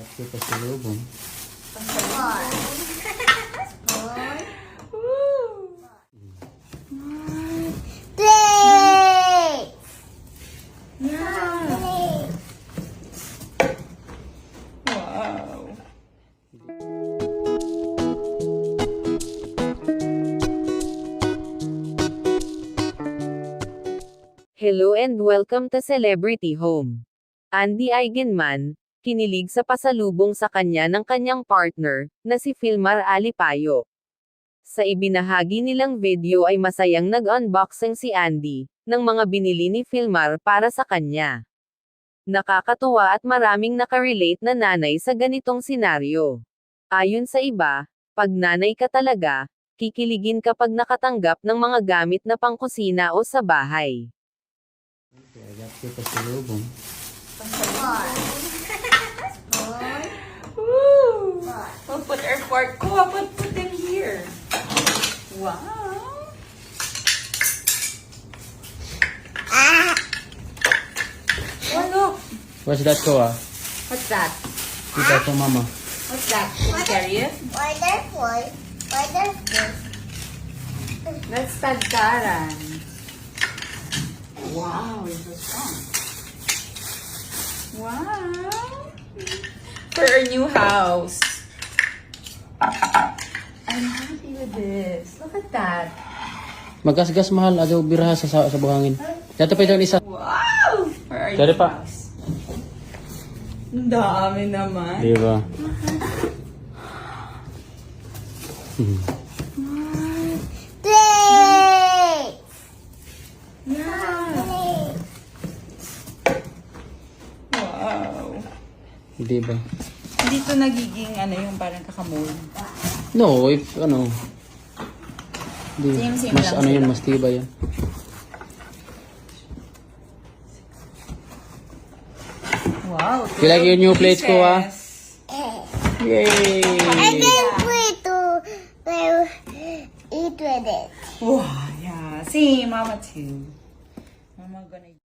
Lapso pa sa lubong. Hello and welcome to Celebrity Home. Andy Eigenman, kinilig sa pasalubong sa kanya ng kanyang partner, na si Filmar Alipayo. Sa ibinahagi nilang video ay masayang nag-unboxing si Andy, ng mga binili ni Filmar para sa kanya. Nakakatuwa at maraming nakarelate na nanay sa ganitong senaryo. Ayon sa iba, pag nanay ka talaga, kikiligin kapag nakatanggap ng mga gamit na pangkusina o sa bahay. Kaya lapso pa sa part ko. I put, put them here. Wow. Ah. Oh, look. What's that, Koa? What's that? Give that to Mama. What's that? Can you carry it? Why that one? Why that one? That's tagkaran. Wow, it's so strong. Wow. For a new house. With this. Look at that. Magasgas mahal. Ado biraha sa, sa, sa buhangin. Dito pa ito isa. Wow! Our Sorry new pa. Ang dami naman. Di ba? Yeah. Wow. Di ba? Hindi to nagiging ano yung parang kakamul. No, if ano. Di, Same, same mas ano yun, mas tibay yan. Wow. You like your new plates ko, ah? Yay! I can't wait to play, eat with it. Wow, yeah. See, mama too. Mama gonna